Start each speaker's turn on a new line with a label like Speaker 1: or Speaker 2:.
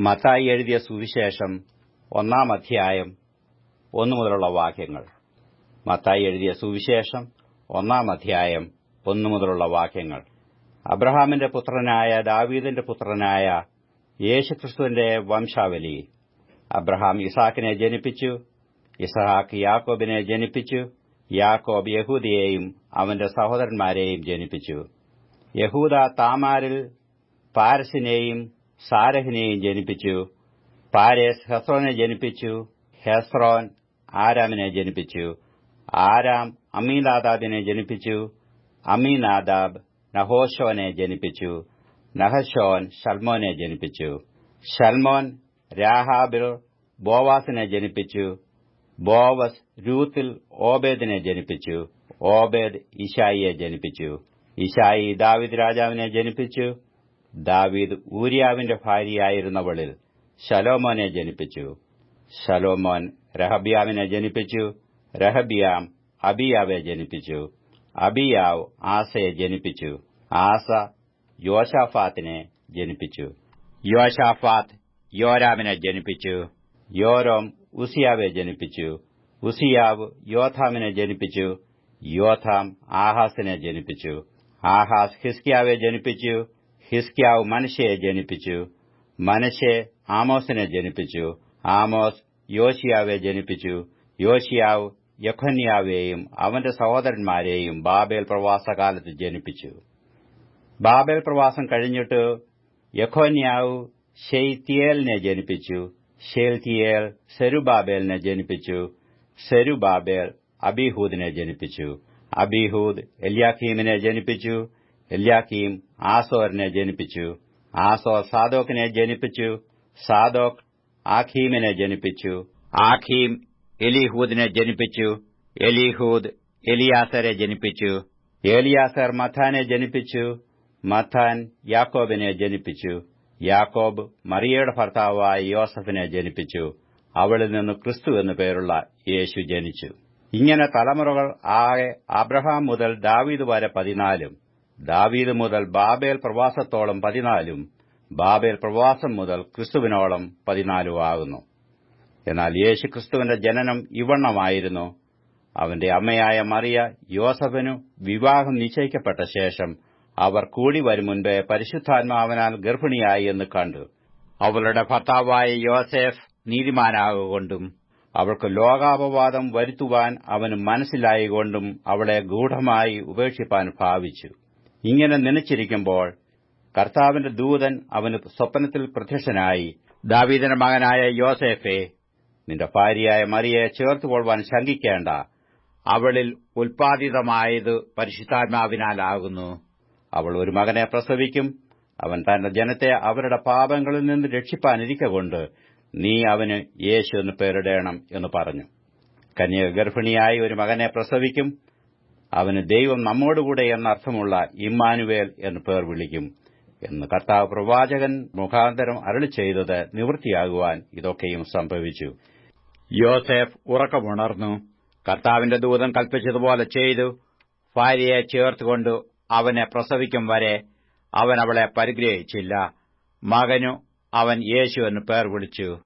Speaker 1: മത്തായി എഴുതിയ സുവിശേഷം ഒന്നാം അധ്യായം ഒന്നു മുതലുള്ള വാക്യങ്ങൾ. മത്തായി എഴുതിയ സുവിശേഷം ഒന്നാം അധ്യായം ഒന്നു മുതലുള്ള വാക്യങ്ങൾ. അബ്രഹാമിന്റെ പുത്രനായ ദാവീദിന്റെ പുത്രനായ യേശുക്രിസ്തുവിന്റെ വംശാവലി. അബ്രഹാം ഇസാക്കിനെ ജനിപ്പിച്ചു ഇസഹാക്ക് യാക്കോബിനെ ജനിപ്പിച്ചു യാക്കോബ് യഹൂദിയെയും അവന്റെ സഹോദരന്മാരെയും ജനിപ്പിച്ചു. യഹൂദ താമാരിൽ പാരസിനെയും സാരഹിനെയും ജനിപ്പിച്ചു പാരേസ് ഹെസ്രോനെ ജനിപ്പിച്ചു ഹെസ്രോൻ ആരാമിനെ ജനിപ്പിച്ചു ആരാം അമീനാദാബിനെ ജനിപ്പിച്ചു അമീനാദാബ് നഹോഷോനെ ജനിപ്പിച്ചു നഹശോൻ ഷൽമോനെ ജനിപ്പിച്ചു ഷൽമോൻ രാഹാബിൽ ബോവാസിനെ ജനിപ്പിച്ചു ബോവസ് രൂത്തിൽ ഓബേദിനെ ജനിപ്പിച്ചു ഓബേദ് ഇഷായിയെ ജനിപ്പിച്ചു ഇഷായി ദാവിദ് രാജാവിനെ ജനിപ്പിച്ചു ദാവീദ് ഊരിയാവിന്റെ ഭാര്യയായിരുന്നവളിൽ ശലോമോനെ ജനിപ്പിച്ചു. ശലോമോൻ രഹബിയാവിനെ ജനിപ്പിച്ചു. രഹബിയാം അബിയാവെ ജനിപ്പിച്ചു. അബിയാവ് ആസയെ ജനിപ്പിച്ചു. ആസ യോഷാഫാത്തിനെ ജനിപ്പിച്ചു. യോഷാഫാത്ത് യോരാമിനെ ജനിപ്പിച്ചു. യോരോം ഉസിയാവെ ജനിപ്പിച്ചു. ഉസിയാവ് യോഥാമിനെ ജനിപ്പിച്ചു. യോഥാം ആഹാസിനെ ജനിപ്പിച്ചു. ആഹാസ് ഹിസ്കിയാവെ ജനിപ്പിച്ചു. ഹിസ്കിയാവ് മനശയെ ജനിപ്പിച്ചു മനശെ ആമോസിനെ ജനിപ്പിച്ചു ആമോസ് യോശിയാവെ ജനിപ്പിച്ചു യോശിയാവ് യഖന്യാവേയും അവന്റെ സഹോദരന്മാരെയും ബാബേൽ പ്രവാസകാലത്ത് ജനിപ്പിച്ചു. ബാബേൽ പ്രവാസം കഴിഞ്ഞിട്ട് യഖോന്യാവ് ഷെയ്ത്തിയേലിനെ ജനിപ്പിച്ചു ഷെൽത്തിയേൽ സെരുബാബേലിനെ ജനിപ്പിച്ചു സെരുബാബേൽ അബിഹൂദിനെ ജനിപ്പിച്ചു അബിഹൂദ് എലിയാഖീമിനെ ജനിപ്പിച്ചു എല്യാഖീം ആസോറിനെ ജനിപ്പിച്ചു. ആസോർ സാദോക്കിനെ ജനിപ്പിച്ചു. സാദോക് ആഖീമിനെ ജനിപ്പിച്ചു. ആഖീം എലിഹൂദിനെ ജനിപ്പിച്ചു. എലിഹൂദ് എലിയാസരെ ജനിപ്പിച്ചു. എലിയാസർ മഥാനെ ജനിപ്പിച്ചു. മഥാൻ യാക്കോബിനെ ജനിപ്പിച്ചു. യാക്കോബ് മറിയയുടെ ഭർത്താവായ യോസഫിനെ ജനിപ്പിച്ചു. അവളിൽ നിന്ന് ക്രിസ്തു എന്നു പേരുള്ള യേശു ജനിച്ചു. ഇങ്ങനെ തലമുറകൾ ആകെ അബ്രഹാം മുതൽ ദാവീദ് വരെ പതിനാലും ദാവീദ് മുതൽ ബാബേൽ പ്രവാസത്തോളം പതിനാലും ബാബേൽ പ്രവാസം മുതൽ ക്രിസ്തുവിനോളം പതിനാലും ആകുന്നു. എന്നാൽ യേശു ക്രിസ്തുവിന്റെ ജനനം ഇവണ്ണമായിരുന്നു. അവന്റെ അമ്മയായ മറിയ യോസഫിനു വിവാഹം നിശ്ചയിക്കപ്പെട്ട ശേഷം അവർ കൂടി വരും മുൻപേ പരിശുദ്ധാത്മാവനാൽ ഗർഭിണിയായി എന്ന് കണ്ടു. അവളുടെ ഭർത്താവായ യോസെഫ് നീതിമാനാകൊണ്ടും അവൾക്ക് ലോകാപവാദം വരുത്തുവാൻ അവന് മനസ്സിലായിക്കൊണ്ടും അവളെ ഗൂഢമായി ഉപേക്ഷിപ്പാൻ ഭാവിച്ചു. ഇങ്ങനെ നനച്ചിരിക്കുമ്പോൾ കർത്താവിന്റെ ദൂതൻ അവന് സ്വപ്നത്തിൽ പ്രത്യക്ഷനായി ദാവീദന്റെ മകനായ യോസേഫെ നിന്റെ ഭാര്യയായ മറിയെ ചേർത്തുകൊള്ളുവാൻ ശങ്കിക്കേണ്ട. അവളിൽ ഉൽപാദിതമായത് പരിശുദ്ധാത്മാവിനാലാകുന്നു അവൾ ഒരു മകനെ പ്രസവിക്കും. അവൻ തന്റെ ജനത്തെ അവരുടെ പാപങ്ങളിൽ നിന്ന് രക്ഷിപ്പാനിരിക്കൊണ്ട് നീ അവന് യേശു എന്ന് പേരിടേണം എന്ന് പറഞ്ഞു. കന്യക ഗർഭിണിയായി ഒരു മകനെ പ്രസവിക്കും. അവന് ദൈവം നമ്മോടുകൂടെ എന്നർത്ഥമുള്ള ഇമ്മാനുവേൽ എന്ന് പേർ വിളിക്കും എന്ന് കർത്താവ് പ്രവാചകൻ മുഖാന്തരം അരളി ചെയ്തത് നിവൃത്തിയാകുവാൻ ഇതൊക്കെയും സംഭവിച്ചു. യോസെഫ് ഉറക്കമുണർന്നു. കർത്താവിന്റെ ദൂതം കൽപ്പിച്ചതുപോലെ ചെയ്തു. ഭാര്യയെ ചേർത്തുകൊണ്ട് അവനെ പ്രസവിക്കും വരെ അവൻ അവളെ പരിഗ്രഹിച്ചില്ല. മകനു അവൻ യേശു എന്ന് പേർ വിളിച്ചു.